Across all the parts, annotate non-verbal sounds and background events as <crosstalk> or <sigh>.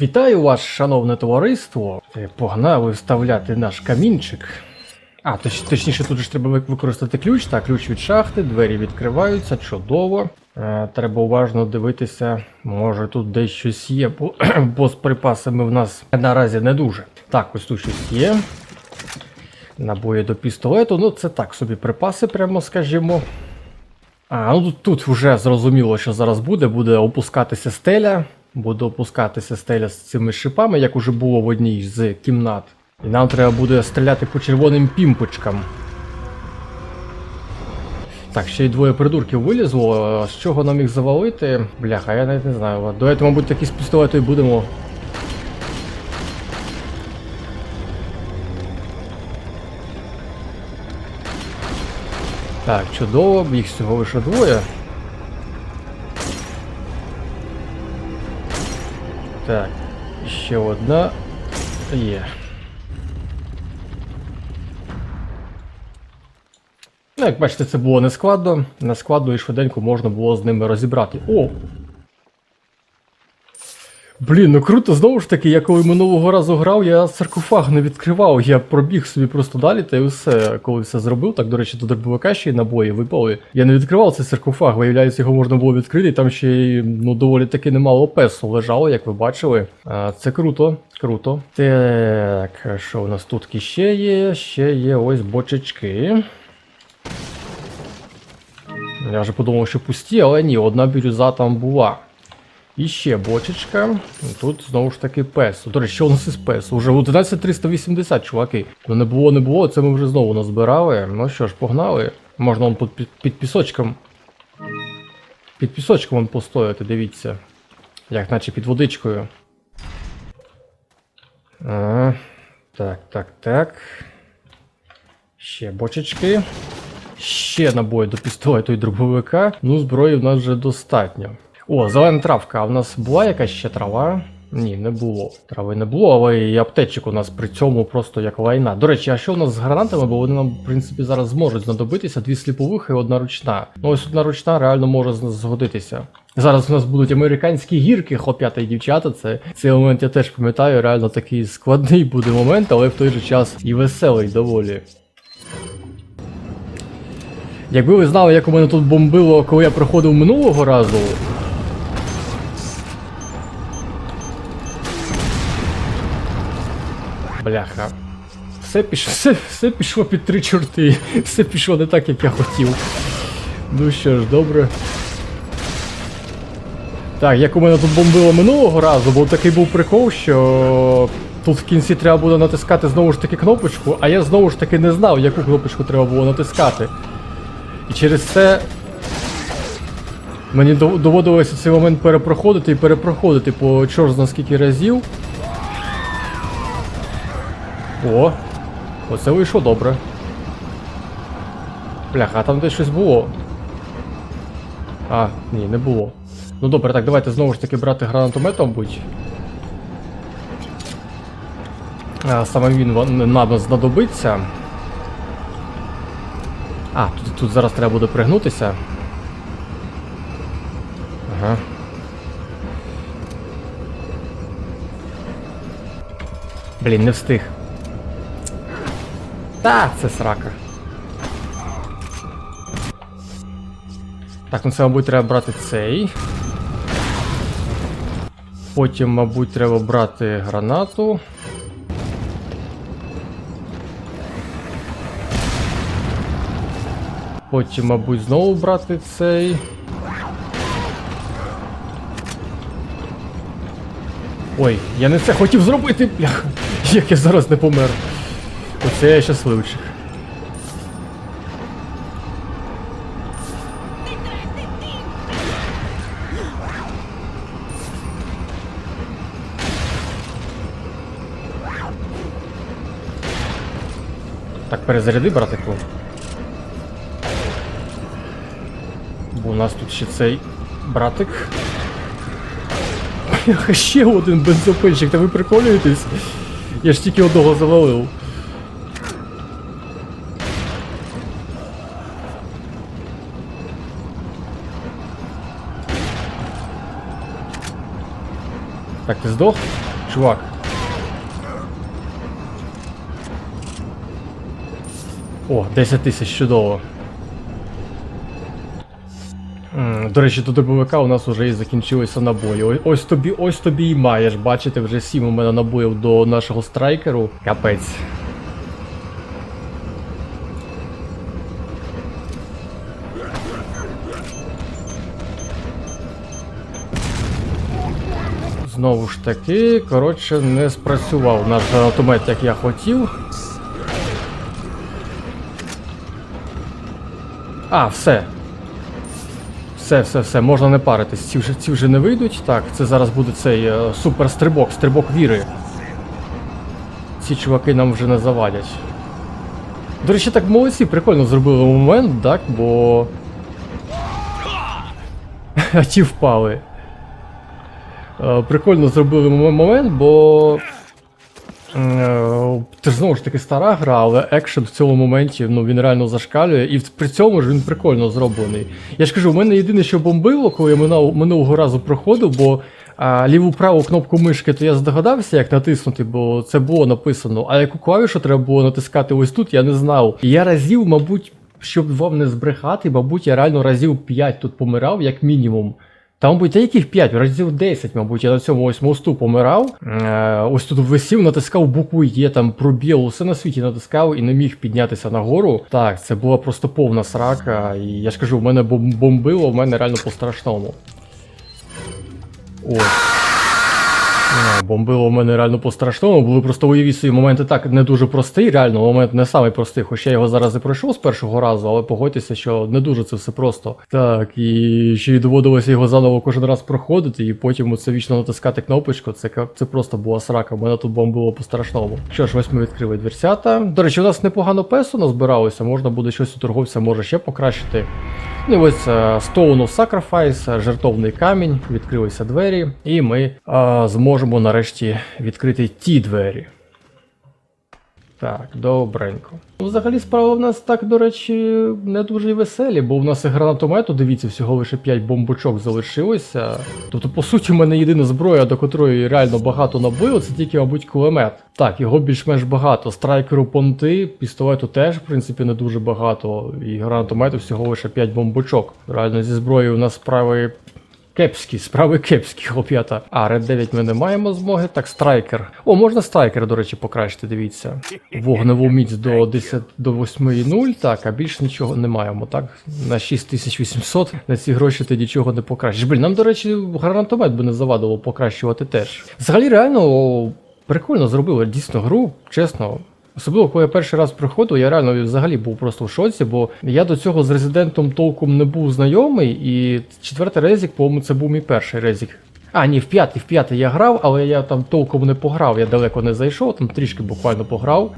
Вітаю вас, шановне товариство. Е, Погнали вставляти наш камінчик. А, точ, точніше, тут ж треба використати ключ. Так, ключ від шахти, двері відкриваються, чудово. Е, треба уважно дивитися, може тут десь щось є, бо, <clears throat> бо з припасами в нас наразі не дуже. Так, ось тут щось є. Набої до пістолету, ну це так собі припаси, прямо скажімо. А, ну тут, тут вже зрозуміло, що зараз буде. Буде опускатися стеля. Буде опускатися стеля з цими шипами, як уже було в одній з кімнат. І нам треба буде стріляти по червоним пімпочкам. Так, ще й двоє придурків вилізло. З чого нам їх завалити? Бляха, я навіть не знаю. Давайте, мабуть, такі з пістолету будемо. Так, чудово, їх всього лише двоє. Так, ще одна є. Ну, як бачите, це було нескладно. складу і швиденько можна було з ними розібрати. О! Блін, ну круто, знову ж таки, я коли минулого разу грав, я саркофаг не відкривав, я пробіг собі просто далі та й все, коли все зробив. Так, до речі, до дробовика ще й набої випали. Я не відкривав цей саркофаг, виявляється, його можна було відкрити, і там ще й ну, доволі таки немало песу лежало, як ви бачили. А, це круто, круто. Так, що у нас тут ще є? Ще є ось бочечки. Я вже подумав, що пусті, але ні, одна бірюза там була. І ще бочечка. Тут знову ж таки пес. До речі, що у нас із пес? Уже 11380, чуваки. Ну не було, не було, це ми вже знову назбирали. Ну що ж, погнали. Можна он під, під пісочком. Під пісочком он постояти, дивіться. Як наче під водичкою. А, так, так, так. Ще бочечки. Ще набої до пістолету і дробовика. Ну, зброї в нас вже достатньо. О, зелена травка. А в нас була якась ще трава? Ні, не було. Трави не було, але і аптечок у нас при цьому просто як лайна. До речі, а що у нас з гранатами? Бо вони нам, в принципі, зараз зможуть знадобитися. Дві сліпових і одна ручна. Ну ось одна ручна реально може згодитися. Зараз у нас будуть американські гірки, хлоп'ята і дівчата. Це цей момент я теж пам'ятаю, реально такий складний буде момент, але в той же час і веселий доволі. Якби ви знали, як у мене тут бомбило, коли я проходив минулого разу. Бляха. Все пішло, все, все пішло під три чорти. Все пішло не так, як я хотів. Ну що ж, добре. Так, як у мене тут бомбило минулого разу, бо такий був прикол, що тут в кінці треба буде натискати знову ж таки кнопочку, а я знову ж таки не знав, яку кнопочку треба було натискати. І через це мені доводилося цей момент перепроходити і перепроходити по чорт скільки разів. О, оце вийшло добре. Бляха, там десь щось було. А, ні, не було. Ну добре, так, давайте знову ж таки брати гранатомет, мабуть. А, саме він нам знадобиться. А, тут, тут зараз треба буде пригнутися. Ага. Блін, не встиг. Та, це срака. Так, ну це, мабуть, треба брати цей. Потім, мабуть, треба брати гранату. Потім, мабуть, знову брати цей. Ой, я не це хотів зробити, бляха. Як я зараз не помер. Оце я щасливчик. Так, перезаряди, братику. Бо у нас тут ще цей братик. <laughs> Ще один бензопильчик, та ви приколюєтесь? Я ж тільки одного завалив. Так, ти здох? Чувак. О, 10 тисяч, чудово. До речі, до ДБВК у нас вже і закінчилися набої. Ось тобі, ось тобі і маєш. Бачите, вже сім у мене набоїв до нашого страйкеру. Капець. Знову ж таки, коротше, не спрацював наш гранатомет, як я хотів. А, все. Все, все, все, можна не паритись. Ці вже, ці вже не вийдуть. Так, це зараз буде цей е, супер стрибок, стрибок віри. Ці чуваки нам вже не завадять. До речі, так молодці, прикольно зробили момент, так, бо. А <laughs> ті впали. Е, Прикольно зробили момент, бо. е, Це знову ж таки стара гра, але екшен в цьому моменті ну, він реально зашкалює, і при цьому ж він прикольно зроблений. Я ж кажу, у мене єдине, що бомбило, коли я минав, минулого разу проходив, бо а, ліву праву кнопку мишки, то я здогадався, як натиснути, бо це було написано. А яку клавішу треба було натискати ось тут, я не знав. Я разів, мабуть, щоб вам не збрехати, мабуть, я реально разів 5 тут помирав, як мінімум. Та, мабуть, та яких 5, разів 10, мабуть, я на цьому ось мосту помирав. Е, ось тут висів, натискав букву Є, там пробіл, усе на світі натискав і не міг піднятися нагору. Так, це була просто повна срака. І я ж кажу, в мене бомбило, в мене реально по-страшному. Ось. Не, бомбило в мене реально по-страшному, були просто уявіть собі моменти так не дуже простий, реально момент не самий простий, хоча я його зараз і пройшов з першого разу, але погодьтеся, що не дуже це все просто. Так, і ще й доводилося його заново кожен раз проходити, і потім оце вічно натискати кнопочку. Це, це просто була срака, мене тут бомбило по-страшному. Що ж, ось ми відкрили дверцята. До речі, у нас непогано песо назбиралося, можна буде щось у торговця може ще покращити. Ну і ось е, Stone of Sacrifice, е, жертовний камінь, відкрилися двері, і ми е, зможемо нарешті відкрити ті двері. Так, добренько. Ну, Взагалі справи в нас так, до речі, не дуже веселі, бо в нас і гранатомету, дивіться, всього лише 5 бомбочок залишилося. Тобто, по суті, в мене єдина зброя, до котрої реально багато набило, це тільки, мабуть, кулемет. Так, його більш-менш багато. Страйкеру понти, пістолету теж, в принципі, не дуже багато. І гранатомету всього лише 5 бомбочок. Реально зі зброєю у нас справи Кепські, справи кепські, хлоп'ята. А, Red 9 ми не маємо змоги. Так, страйкер. О, можна страйкер, до речі, покращити, дивіться. Вогневу міць до 10 до 8,0. Так, а більше нічого не маємо, так? На 6800 на ці гроші ти нічого не покращиш. Блін, нам, до речі, гранатомет би не завадило покращувати теж. Взагалі, реально, прикольно зробили дійсно гру, чесно. Особливо, коли я перший раз приходив, я реально взагалі був просто в шоці, бо я до цього з резидентом толком не був знайомий, і четвертий резік, по-моєму, це був мій перший резік. А, ні, в п'ятий, в п'ятий я грав, але я там толком не пограв, я далеко не зайшов, там трішки буквально пограв.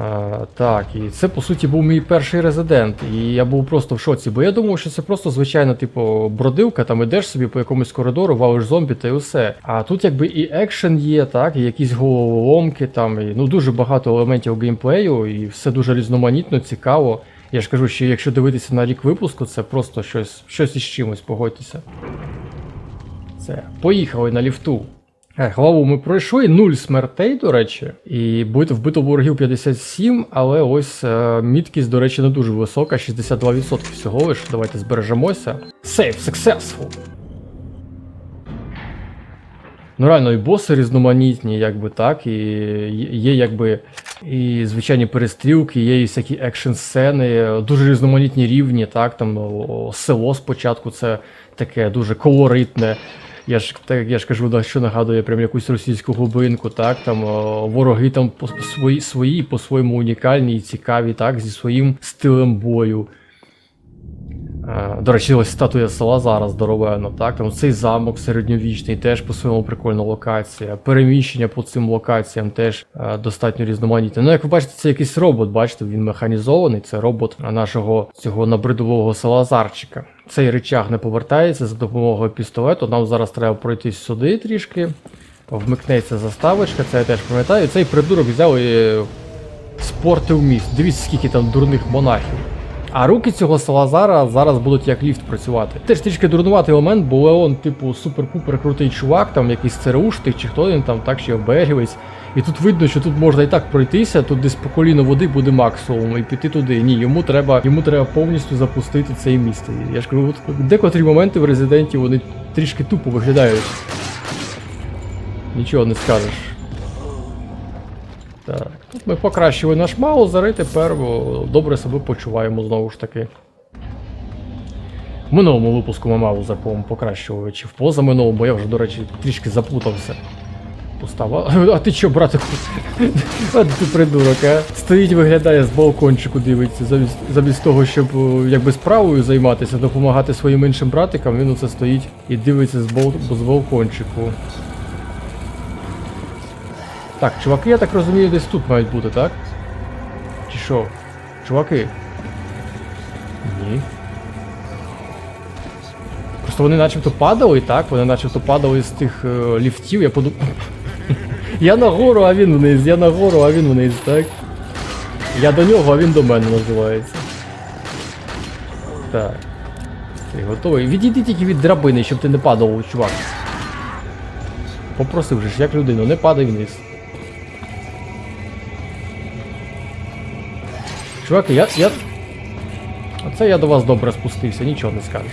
А, так, і це по суті був мій перший резидент, і я був просто в шоці, бо я думав, що це просто звичайна, типу, бродилка, там ідеш собі по якомусь коридору, валиш зомбі та й усе. А тут якби і екшен є, так, і якісь головоломки, там, і ну дуже багато елементів геймплею, і все дуже різноманітно, цікаво. Я ж кажу, що якщо дивитися на рік випуску, це просто щось, щось із чимось, погодьтеся. Це, поїхали на ліфту. Е, Главу ми пройшли, нуль смертей, до речі, і бито, вбито ворогів 57, але ось е, міткість, до речі, не дуже висока, 62% всього лиш. Давайте збережемося. Save successful. Ну, реально, і боси різноманітні, якби так, і є якби і звичайні перестрілки, є і всякі екшн-сцени, дуже різноманітні рівні, так, там село спочатку це таке дуже колоритне. Я ж так я ж кажу, що нагадує прям якусь російську глибинку, так там о, вороги там по свої, свої по-своєму унікальні і цікаві, так, зі своїм стилем бою. Е, До речі, ось статуя Салазара здоровенно, так? Там цей замок середньовічний теж по-своєму прикольна локація. Переміщення по цим локаціям теж е, достатньо різноманітне. Ну, як ви бачите, це якийсь робот, бачите, він механізований, це робот нашого цього набридового Салазарчика. Цей речах не повертається за допомогою пістолету. Нам зараз треба пройти сюди трішки. Вмикнеться заставочка, це я теж пам'ятаю. Цей придурок взяв і спортив міст. Дивіться, скільки там дурних монахів. А руки цього Салазара зараз будуть як ліфт працювати. Теж трішки дурнуватий момент, бо Леон, типу, супер-пупер крутий чувак, там якийсь ЦРУшник чи хто він там, так ще оберігівець. І тут видно, що тут можна і так пройтися, тут десь по коліно води буде максимум і піти туди. Ні, йому треба, йому треба повністю запустити цей міст. І Я ж кажу, от декотрі моменти в резиденті вони трішки тупо виглядають. Нічого не скажеш. Так, ми покращили наш маузер і тепер добре себе почуваємо знову ж таки. В минулому випуску ми маузер, по-моєму, покращували, чи в позаминулому, бо я вже, до речі, трішки заплутався. Постава. <laughs> А ти що, братику? <laughs> От ти придурок, а? Стоїть, виглядає з балкончику, дивиться, замість, замість того, щоб якби справою займатися, допомагати своїм іншим братикам, він оце стоїть і дивиться з, бал... з балкончику. Так, чуваки, я так розумію, десь тут мають бути, так? Чи що? Чуваки? Ні. Просто вони начебто падали, так? Вони начебто падали з тих е, ліфтів, я подумав. <laughs> я нагору, а він вниз, я нагору, а він вниз, так? Я до нього, а він до мене називається. Так. Ти готовий? Відійди тільки від драбини, щоб ти не падав, чувак. Попросив же ж, як людину, не падай вниз. Чуваки, я. я... Оце я до вас добре спустився, нічого не скажеш.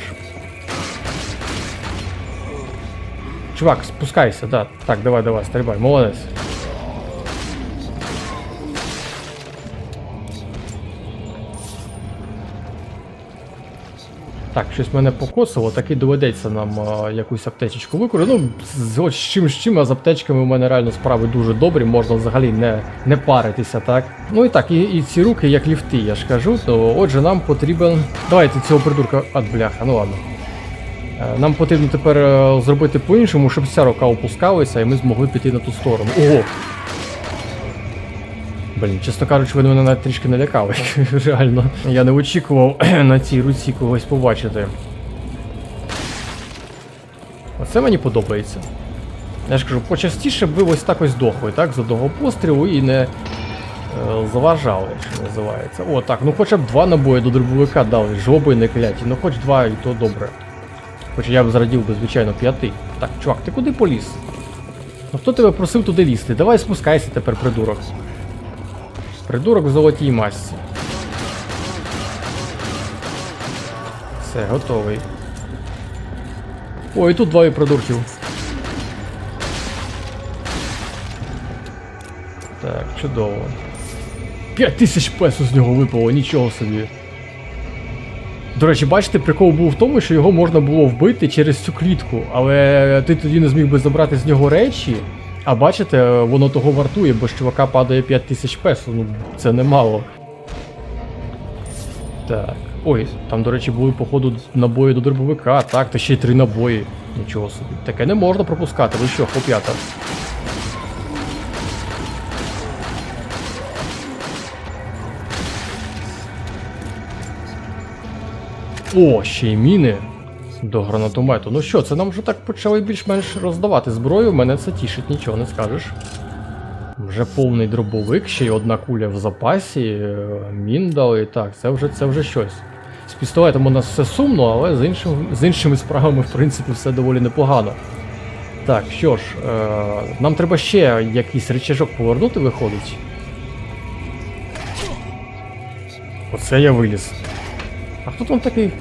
Чувак, спускайся, да. Так, давай, давай, стрибай, молодець. Так, щось мене покосило, так і доведеться нам а, якусь аптечечку використати. Ну, з, от з чим з чим, а з аптечками у мене реально справи дуже добрі, можна взагалі не, не паритися, так. Ну і так, і, і ці руки як ліфти, я ж кажу, то отже, нам потрібен. Давайте цього придурка. От бляха, ну ладно. Е, Нам потрібно тепер е, зробити по-іншому, щоб ця рука опускалася, і ми змогли піти на ту сторону. Ого! Блін, чесно кажучи, ви мене навіть трішки налякали. <laughs> Реально. Я не очікував <clears throat> на цій руці когось побачити. Оце мені подобається. Я ж кажу, почастіше б ви ось так ось дохли, так, з одного пострілу і не е, заважали, що називається. О, так, ну хоча б два набої до дробовика дали, жоби не кляті, ну хоч два і то добре. Хоча я б зрадів би, звичайно, п'яти. Так, чувак, ти куди поліз? Ну хто тебе просив туди лізти? Давай спускайся тепер, придурок. Придурок в золотій масці. Все, готовий. Ой, тут двоє придурків. Так, чудово. 5 тисяч песо з нього випало, нічого собі. До речі, бачите, прикол був в тому, що його можна було вбити через цю клітку, але ти тоді не зміг би забрати з нього речі. А бачите, воно того вартує, бо з чувака падає 5 тисяч песо, ну це немало. Так. Ой, там, до речі, були, походу, набої до дробовика, так, та ще й три набої. Нічого собі. Таке не можна пропускати, ви що, хлоп'ята? О, ще й міни до гранатомету. Ну що, це нам вже так почали більш-менш роздавати зброю, мене це тішить, нічого не скажеш. Вже повний дробовик, ще й одна куля в запасі, е, мін дали. Так, це вже це вже щось. З пістолетом у нас все сумно, але з, іншим, з іншими справами, в принципі, все доволі непогано. Так, що ж, е, нам треба ще якийсь речажок повернути, виходить. Оце я виліз. А хто там такий?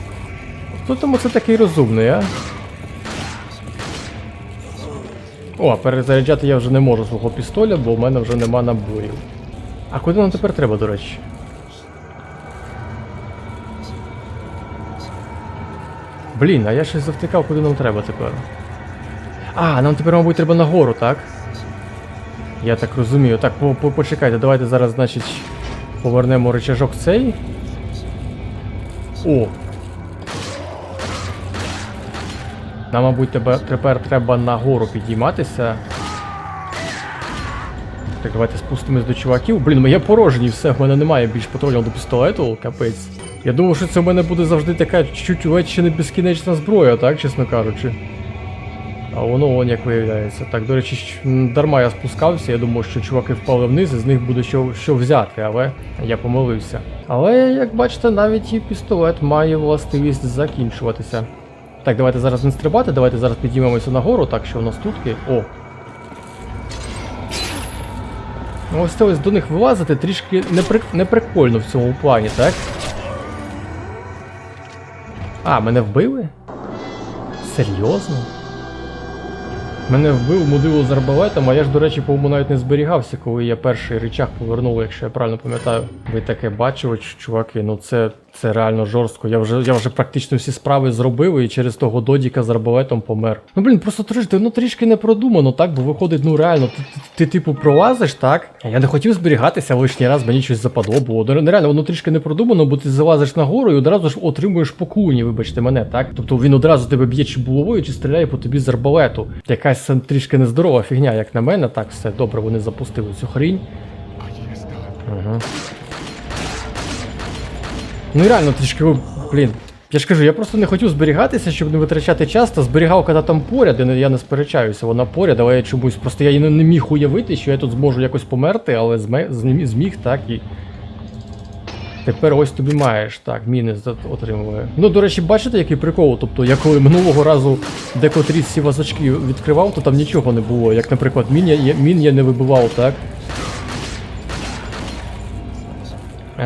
Хто там оце такий розумний, а? О, перезаряджати я вже не можу свого пістоля, бо в мене вже нема набоїв. А куди нам тепер треба, до речі? Блін, а я щось завтикав, куди нам треба тепер. А, нам тепер, мабуть, треба нагору, так? Я так розумію. Так, по- по- почекайте, давайте зараз, значить, повернемо рычажок цей. О! Нам, мабуть, тебе, тепер треба нагору підійматися. Так, давайте спустимось до чуваків. Блін, я порожній, все, в мене немає більш патронів до пістолету, капець. Я думав, що це в мене буде завжди така чуть ледь не безкінечна зброя, так, чесно кажучи. А воно вон як виявляється. Так, до речі, дарма я спускався, я думав, що чуваки впали вниз і з них буде що, що взяти, але я помилився. Але, як бачите, навіть і пістолет має властивість закінчуватися. Так, давайте зараз не стрибати, давайте зараз підіймемося нагору, так що у нас тутки. О! Ну, Ось це ось до них вилазити трішки непри... неприкольно в цьому плані, так? А, мене вбили? Серйозно? Мене вбив мудило з арбалетом, а я ж, до речі, по-моєму, навіть не зберігався, коли я перший речах повернув, якщо я правильно пам'ятаю. Ви таке бачили, чуваки, ну це, це реально жорстко. Я вже, я вже практично всі справи зробив і через того додіка з арбалетом помер. Ну блін, просто трішки, ну, трішки не продумано, так? Бо виходить, ну реально, ти, ти, ти типу пролазиш, так? Я не хотів зберігатися лишній раз, мені щось западло було. Ну, Нереально, воно трішки не продумано, бо ти залазиш нагору і одразу ж отримуєш по куні, вибачте мене, так? Тобто він одразу тебе б'є чи булавою, чи стріляє по тобі з арбалету. Якась це трішки нездорова фігня, як на мене, так, все добре, вони запустили цю хрінь. Ага. Ну реально трішки, блін. Я ж кажу, я просто не хотів зберігатися, щоб не витрачати час, та зберігав, коли там поряд, я не сперечаюся, вона поряд, але я чомусь просто я не, міг уявити, що я тут зможу якось померти, але зміг, так і. Тепер ось тобі маєш, так, міни отримує. Ну, до речі, бачите, який прикол? Тобто, я коли минулого разу декотрі ці вазочки відкривав, то там нічого не було. Як, наприклад, мін я- мін я не вибивав, так?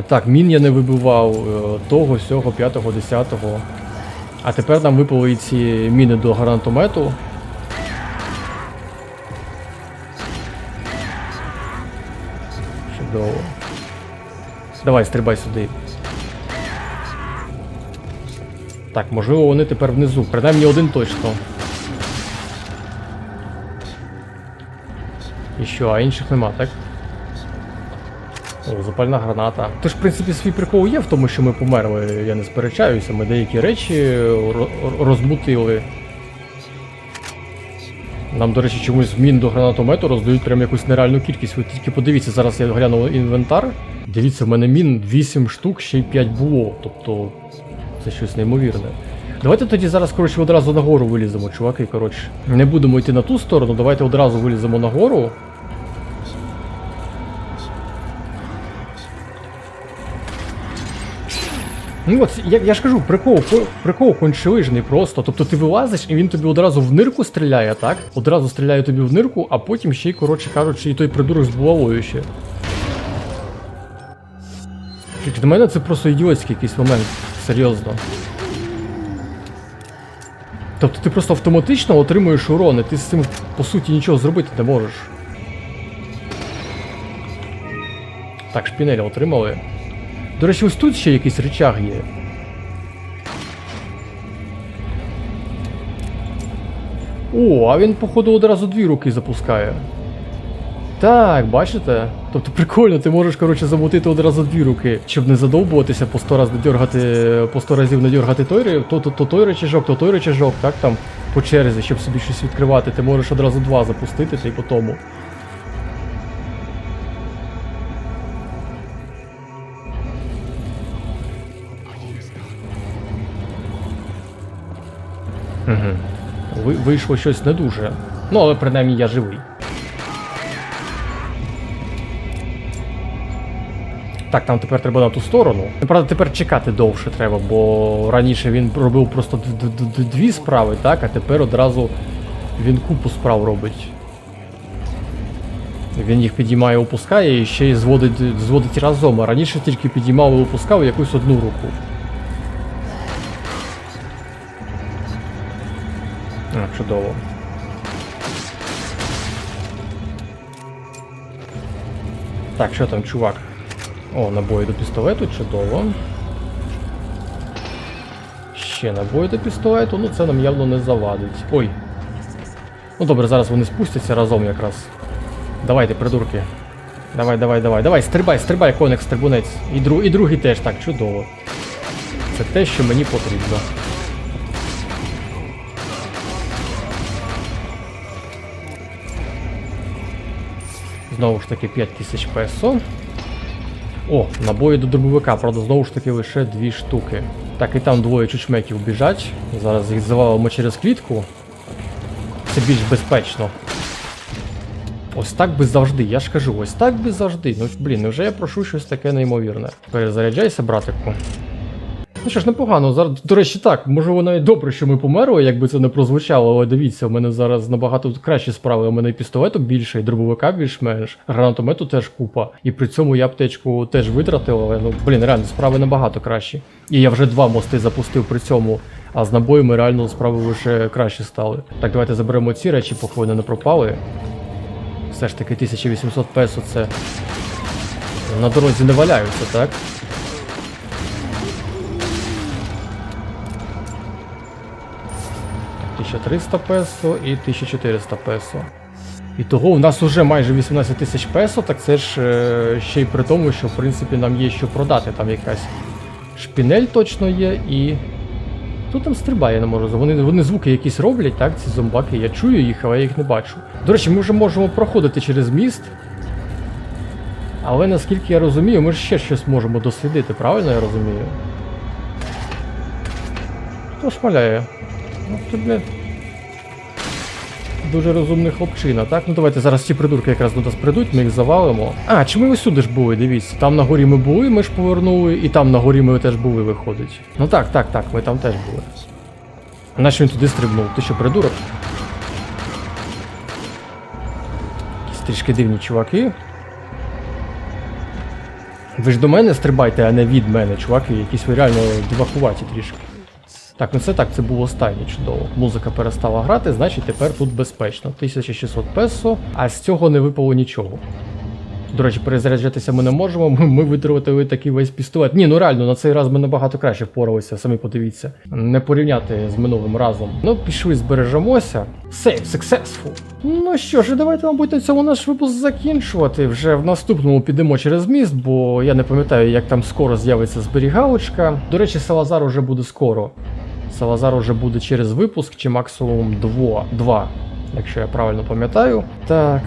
Так, мін я не вибивав е, того, сього, п'ятого, десятого. А тепер нам випали і ці міни до гранатомету. Чудово. Давай, стрибай сюди. Так, можливо, вони тепер внизу. Принаймні один точно. І що, а інших нема, так? О, запальна граната. Тож, в принципі, свій прикол є в тому, що ми померли, я не сперечаюся, ми деякі речі ро- ро- розмутили. Нам, до речі, чомусь мін до гранатомету роздають прям якусь нереальну кількість. Ви тільки подивіться, зараз я гляну інвентар. Дивіться, в мене мін 8 штук, ще й 5 було. Тобто це щось неймовірне. Давайте тоді зараз, коротше, одразу нагору виліземо, чуваки. Коротше, не будемо йти на ту сторону, давайте одразу виліземо нагору. Ну от, я, я ж кажу, прикол, прикол кончелижний просто. Тобто ти вилазиш і він тобі одразу в нирку стріляє, так? Одразу стріляє тобі в нирку, а потім ще й, коротше кажучи, і той придурок з булавою ще. Для мене це просто ідіотський якийсь момент, серйозно. Тобто ти просто автоматично отримуєш урони, ти з цим по суті нічого зробити не можеш. Так, шпінеля отримали. До речі, ось тут ще якийсь речаг є. О, а він, походу, одразу дві руки запускає. Так, бачите? Тобто прикольно, ти можеш, коротше, замутити одразу дві руки, щоб не задовбуватися по сто раз не дергати, по сто разів не дергати той, то, то, то той речажок, то той речажок, так там по черзі, щоб собі щось відкривати, ти можеш одразу два запустити, й по тому. Вийшло щось не дуже. Ну, але принаймні я живий. Так, там тепер треба на ту сторону. Ну, Правда, тепер чекати довше треба, бо раніше він робив просто дві справи, так, а тепер одразу він купу справ робить. Він їх підіймає, опускає і ще й зводить, зводить разом. А раніше тільки підіймав і опускав якусь одну руку. Чудово. Так, що там, чувак? О, набої до пістолету, чудово. Ще набої до пістолету, ну це нам явно не завадить. Ой. Ну добре, зараз вони спустяться разом якраз. Давайте, придурки. Давай, давай, давай, давай, стрибай, стрибай, коник, стрибунець. І, дру, і другий теж так, чудово. Це те, що мені потрібно. Знову ж таки 5000 песо. О, набої до дробовика, правда, знову ж таки лише дві штуки. Так, і там двоє чучмеків біжать. Зараз їх завалимо через клітку. це більш безпечно. Ось так би завжди, я ж кажу, ось так би завжди. Ну блін, невже я прошу щось таке неймовірне. Перезаряджайся, братику. Ну що ж, непогано. Зараз, до речі, так, можливо, навіть добре, що ми померли, якби це не прозвучало, але дивіться, у мене зараз набагато кращі справи. У мене і пістолету більше, і дробовика більш-менш, гранатомету теж купа. І при цьому я аптечку теж витратив, але ну блін, реально справи набагато кращі. І я вже два мости запустив при цьому. А з набоями реально справи лише краще стали. Так, давайте заберемо ці речі, поки вони не пропали. Все ж таки 1800 песо це на дорозі не валяються, так? 1300 песо і 1400 песо. І того у нас уже майже 18 тисяч песо, так це ж е, ще й при тому, що в принципі нам є що продати. Там якась шпінель точно є і. Хто там стрибає, я не можу. Вони, вони звуки якісь роблять, так, ці зомбаки. Я чую їх, але я їх не бачу. До речі, ми вже можемо проходити через міст. Але наскільки я розумію, ми ж ще щось можемо дослідити, правильно я розумію? Хто шмаляє? Ну, ти, блядь, Дуже розумний хлопчина, так? Ну давайте зараз ці придурки якраз до нас прийдуть, ми їх завалимо. А, чи ми сюди ж були, дивіться. Там на горі ми були, ми ж повернули, і там на горі ми теж були, виходить. Ну так, так, так, ми там теж були. Наче він туди стрибнув. Ти що, придурок? Якісь трішки дивні чуваки. Ви ж до мене стрибайте, а не від мене, чуваки, якісь ви реально дивакуваті трішки. Так, ну це так, це було останнє чудово. Музика перестала грати, значить тепер тут безпечно. 1600 песо, а з цього не випало нічого. До речі, перезаряджатися ми не можемо, ми, витратили такий весь пістолет. Ні, ну реально, на цей раз ми набагато краще впоралися, самі подивіться. Не порівняти з минулим разом. Ну, пішли, збережемося. Save successful. Ну що ж, давайте, мабуть, на цьому наш випуск закінчувати. Вже в наступному підемо через міст, бо я не пам'ятаю, як там скоро з'явиться зберігалочка. До речі, Салазар уже буде скоро. Салазар уже буде через випуск, чи максимум дво, два, якщо я правильно пам'ятаю. Так,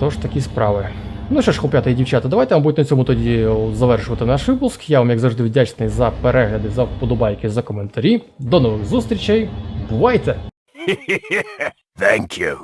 тож такі справи. Ну що ж, хлоп'ята і дівчата, давайте, мабуть, на цьому тоді завершувати наш випуск. Я вам, як завжди, вдячний за перегляди, за вподобайки, за коментарі. До нових зустрічей. Бувайте! <laughs> Thank you.